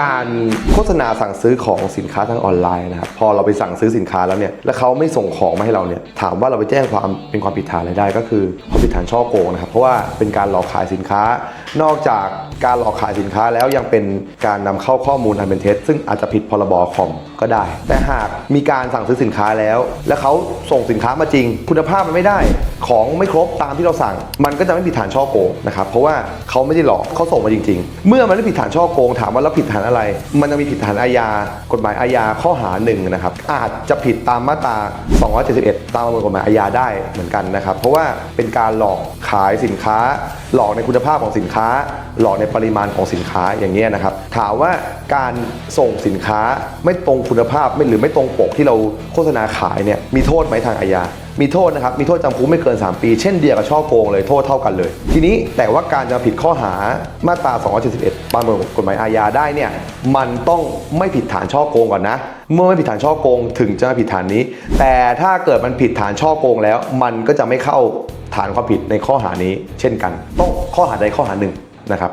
การโฆษณาสั่งซื้อของสินค้าทางออนไลน์นะครับพอเราไปสั่งซื้อสินค้าแล้วเนี่ยแล้วเขาไม่ส่งของมาให้เราเนี่ยถามว่าเราไปแจ้งความเป็นความผิดฐานอะไรได้ ก็คือความผิดฐานช่อโกงนะครับเพราะว่าเป็นการหลอกขายสินค้า นอกจากการหลอกขายสินค้าแล้วยังเป็นการนำเข้าข้อมูลอันเป็นเท็จซึ่งอาจจะผิดพรบคอมก็ได้ แต่หากมีการสั่งซื้อสินค้าแล้ว แล้วเขาส่งสินค้ามาจริง คุณภาพมันไม่ได้ ของไม่ครบตามที่เราสั่ง มันก็จะไม่ผิดฐานช่อโกงนะครับเพราะว่าเขาไม่ได้หลอกเขาส่งมาจริง ๆ เมื่อมันไม่ผิดฐานช่อโกงถามว่าแล้วผิดฐานอะไร มันจะมีผิดฐานอาญากฎหมายอาญาข้อหาหนึ่งนะครับอาจจะผิดตามมาตรา 271 ตามประมวลกฎหมายอาญาได้เหมือนกันนะครับ เพราะว่าเป็นการหลอกขายสินค้า หลอกในคุณภาพของสินค้า หลอกในปริมาณของสินค้าอย่างนี้ยนะครับ ถามว่าการส่งสินค้าไม่ตรงคุณภาพไม่หรือไม่ตรงปกที่เราโฆษณาขายเนี่ยมีโทษไหมทางอาญามีโทษนะครับ มีโทษจำคุกไม่เกิน 3 ปี เช่นเดียวกับช่อโกงเลย โทษเท่ากันเลย ทีนี้แต่ว่าการจะผิดข้อหามาตรา 271ประมวลกฎหมายอาญาได้เนี่ยมันต้องไม่ผิดฐานช่อโกงก่อนนะ เมื่อไม่ผิดฐานช่อโกงถึงจะมาผิดฐานนี้ แต่ถ้าเกิดมันผิดฐานช่อโกงแล้ว มันก็จะไม่เข้าฐานความผิดในข้อหานี้ เช่นกัน ต้องข้อหาใดข้อหาหนึ่งนะครับ